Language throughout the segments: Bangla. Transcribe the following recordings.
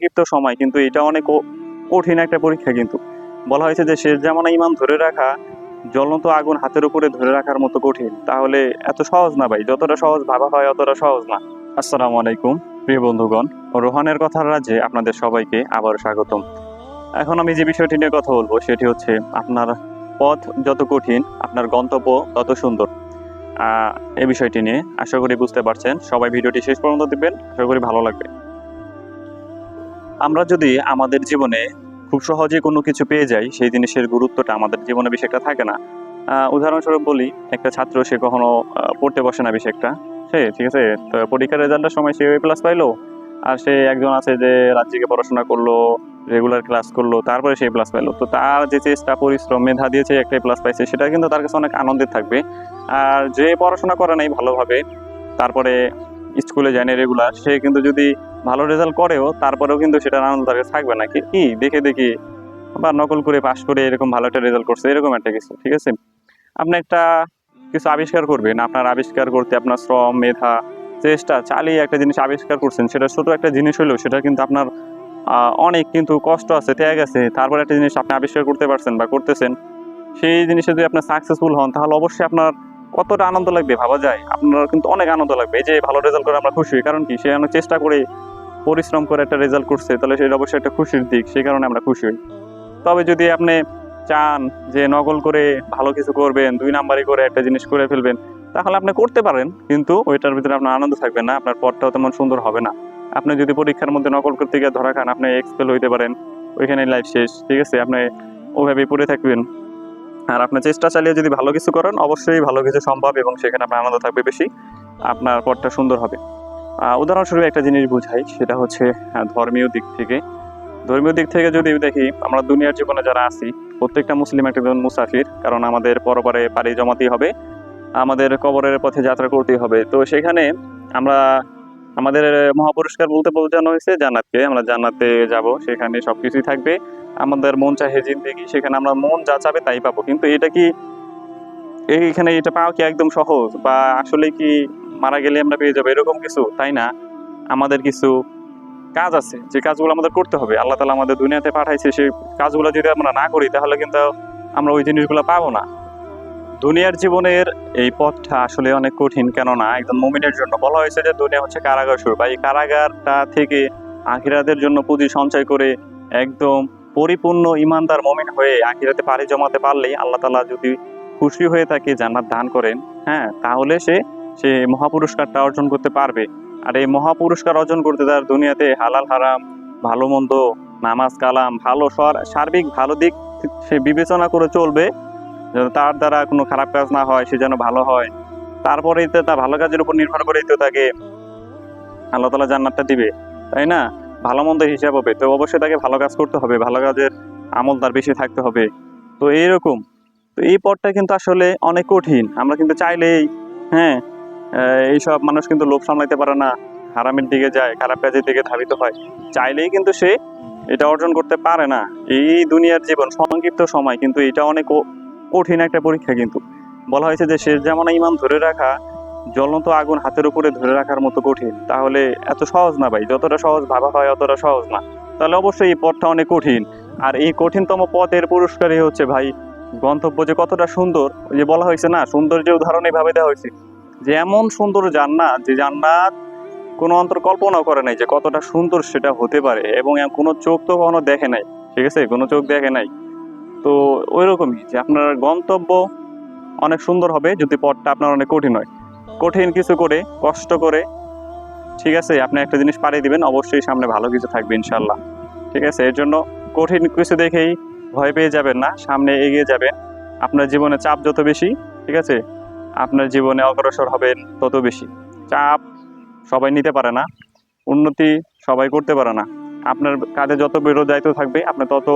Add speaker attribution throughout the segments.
Speaker 1: সংক্ষিপ্ত সময়, কিন্তু এটা অনেক কঠিন একটা পরীক্ষা কিন্তু। বলা হয়েছে যে শেষ জামানা ইমান ধরে রাখা, জ্বলন্ত আগুন হাতের উপরে ধরে রাখার মতো কঠিন, তাহলে এত সহজ না ভাই, যতটা সহজ ভাবা হয় অতটা সহজ না। আসসালামু আলাইকুম, প্রিয় বন্ধুগণ, রোহানের কথার রাজ্যে আপনাদের সবাইকে আবার স্বাগতম। এখন আমি যে বিষয়টি নিয়ে কথা বলব, সেটি হচ্ছে আপনার পথ যত কঠিন, আপনার গন্তব্য তত সুন্দর। এই বিষয়টি নিয়ে আশা করি বুঝতে পারছেন। সবাই ভিডিওটি শেষ পর্যন্ত দিবেন আশা করি ভালো লাগবে। আমরা যদি আমাদের জীবনে খুব সহজে কোনো কিছু পেয়ে যাই, সেই জিনিসের গুরুত্বটা আমাদের জীবনে বেশি একটা থাকে না। উদাহরণস্বরূপ বলি, একটা ছাত্র সে কখনো পড়তে বসে না বেশি একটা। সে, ঠিক আছে? তো পরীক্ষার রেজাল্টের সময় সে প্লাস পাইলো। আর সে একজন আছে যে রাজ্যকে পড়াশোনা করল রেগুলার ক্লাস করল, তারপরে সে প্লাস পাইলো। তো তার যে চেষ্টা, পরিশ্রম, মেধা দিয়েছে একটাই প্লাস পাইছে, সেটা কিন্তু তার কাছে অনেক আনন্দের থাকবে। আর যে পড়াশোনা করে নাই ভালোভাবে, তারপরে স্কুলে যায় রেগুলার সে কিন্তু যদি ভালো রেজাল্ট করেও তারপরেও কিন্তু সেটার আনন্দ তার কাছে থাকবে না। কি দেখে দেখি বা নকল করে পাশ করে এরকম ভালো একটা রেজাল্ট করছে, এরকম একটা কিছু, ঠিক আছে? আপনি একটা কিছু আবিষ্কার করবেন, আপনার আবিষ্কার করতে আপনার শ্রম, মেধা, চেষ্টা, চালিয়ে একটা জিনিস আবিষ্কার করছেন, সেটা ছোট একটা জিনিস হলেও সেটা কিন্তু আপনার অনেক কিন্তু কষ্ট আছে, ত্যাগ আছে, তারপর একটা জিনিস আপনি আবিষ্কার করতে পারছেন বা করতেছেন, সেই জিনিসে যদি আপনার সাকসেসফুল হন, তাহলে অবশ্যই আপনার কতটা আনন্দ লাগবে ভাবা যায়? আপনার কিন্তু অনেক আনন্দ লাগবে। এই যে ভালো রেজাল্ট করে আমরা খুশি কারণ কি? সে অনেক চেষ্টা করে পরিশ্রম করে একটা রেজাল্ট করছে, তাহলে সেটা অবশ্যই একটা খুশির দিক সেই কারণে আমরা খুশি হই। তবে যদি আপনি চান যে নকল করে ভালো কিছু করবেন, দুই নাম্বারই করে একটা জিনিস করে ফেলবেন, তাহলে আপনি করতে পারেন, কিন্তু ওইটার ভিতরে আপনার আনন্দ থাকবে না, আপনার পথটাও তেমন সুন্দর হবে না। আপনি যদি পরীক্ষার মধ্যে নকল করতে গিয়ে ধরা খান, আপনি এক্সপেল হইতে পারেন ওইখানে লাইফ শেষ, ঠিক আছে? আপনি ওভাবেই পড়ে থাকবেন। আর আপনার চেষ্টা চালিয়ে যদি ভালো কিছু করেন, অবশ্যই ভালো কিছু সম্ভব এবং সেখানে আপনার আনন্দ থাকবে বেশি, আপনার পথটা সুন্দর হবে। উদাহরণস্বরূপ একটা জিনিস বুঝাই, সেটা হচ্ছে ধর্মীয় দিক থেকে। ধর্মীয় দিক থেকে যদি দেখি, আমরা দুনিয়ার জীবনে যারা আছি, প্রত্যেকটা মুসলিম একটা যেমন মুসাফির, কারণ আমাদের পরপরে পাড়ি জমাতেই হবে, আমাদের কবরের পথে যাত্রা করতেই হবে। তো সেখানে আমরা, আমাদের মহাপুরস্কার বলতে বোঝানো হয়েছে জান্নাতকে, আমরা জান্নাতে যাব, সেখানে সব কিছুই থাকবে। আমাদের মন চাহে জিন্দেগি সেখানে আমরা মন যা চাবে তাই পাবো। কিন্তু এটা কি, এইখানে এটা পাওয়া কি একদম সহজ? বা আসলে কি মারা গেলে আমরা পেয়ে যাব? এরকম কিছু, তাই না? আমাদের কিছু কাজ আছে, যে কাজগুলো আমাদের করতে হবে। আল্লাহ তালা আমাদের দুনিয়াতে পাঠাইছে, সেই কাজগুলো যদি আমরা না করি, তাহলে কিন্তু আমরা ওই জিনিসগুলো পাবো না। দুনিয়ার জীবনের এই পথটা আসলে অনেক কঠিন, কেননা একজন মুমিনের জন্য বলা হয়েছে যে দুনিয়া হচ্ছে কারাগার শুরু। বা এই কারাগারটা থেকে আখিরাদের জন্য পুঁজি সঞ্চয় করে একদম পরিপূর্ণ ইমানদার মমিন হয়ে আখিরাতে পাড়ি জমাতে পারলেই আল্লাহ তালা যদি খুশি হয়ে থাকে জান্নাত দান করেন হ্যাঁ তাহলে সে সে মহাপুরস্কারটা অর্জন করতে পারবে। আর এই মহাপুরস্কার অর্জন করতে তার দুনিয়াতে হালাল হারাম, ভালো মন্দ, নামাজ কালাম, ভালো সার্বিক ভালো দিক সে বিবেচনা করে চলবে, যেন তার দ্বারা কোনো খারাপ কাজ না হয়, সে যেন ভালো হয়। তারপরেই তো তার ভালো কাজের উপর নির্ভর করেই তো তাকে আল্লাহ তালা জান্নাতটা দিবে, তাই না? ভালো মন্দ হিসাব হবে। তো অবশ্যই তাকে ভালো কাজ করতে হবে, ভালো কাজের আমল তার বেশি থাকতে হবে। তো এইরকম। তো এই পথটা কিন্তু আসলে অনেক কঠিন। আমরা কিন্তু চাইলেই হ্যাঁ এইসব মানুষ কিন্তু লোভ সামলাইতে পারে না। হারামের দিকে যায়, খারাপ কাজের দিকে ধাবিত হয়। চাইলেই কিন্তু সে এটা অর্জন করতে পারে না। এই দুনিয়ার জীবন, সংক্ষিপ্ত সময় কিন্তু এটা অনেক কঠিন একটা পরীক্ষা কিন্তু। বলা হয়েছে যে শেষ জামানা ইমান ধরে রাখা জ্বলন্ত আগুন হাতের উপরে ধরে রাখার মতো কঠিন, তাহলে এত সহজ না ভাই? যতটা সহজ ভাবা হয় অতটা সহজ না। তাহলে অবশ্যই এই পথটা অনেক কঠিন। আর এই কঠিনতম পথের পুরস্কারই হচ্ছে ভাই, গন্তব্য যে কতটা সুন্দর যে বলা হয়েছে না সৌন্দর্য উদাহরণ এইভাবে দেওয়া হয়েছে। যে এমন সুন্দর জান্নাত, যে জান্নাত কোনো অন্তর কল্পনাও করে নাই যে কতটা সুন্দর সেটা হতে পারে, এবং কোনো চোখ তো কখনো দেখে নাই, ঠিক আছে? কোনো চোখ দেখে নাই। তো ওই রকমই যে আপনার গন্তব্য অনেক সুন্দর হবে যদি পথটা আপনার অনেক কঠিন হয়। কঠিন কিছু করে, কষ্ট করে, ঠিক আছে, আপনি একটা জিনিস পাড়িয়ে দিবেন, অবশ্যই সামনে ভালো কিছু থাকবে ইনশাল্লাহ ঠিক আছে, এর জন্য কঠিন কিছু দেখেই ভয় পেয়ে যাবেন না, সামনে এগিয়ে যাবেন। আপনার জীবনে চাপ যত বেশি, ঠিক আছে, আপনার জীবনে অগ্রসর হবেন তত বেশি। চাপ সবাই নিতে পারে না, উন্নতি সবাই করতে পারে না। আপনার কাঁধে যত বেরো দায়িত্ব থাকবে, আপনি তত,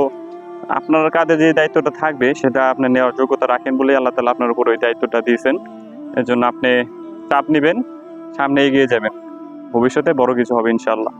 Speaker 1: আপনার কাঁধে যে দায়িত্বটা থাকবে, সেটা আপনি নেওয়ার যোগ্যতা রাখেন বলে আল্লাহ তালা আপনার উপর ওই দায়িত্বটা দিয়েছেন। এর জন্য আপনি চাপ নেবেন সামনে এগিয়ে যাবেন। ভবিষ্যতে বড় কিছু হবে ইনশাল্লাহ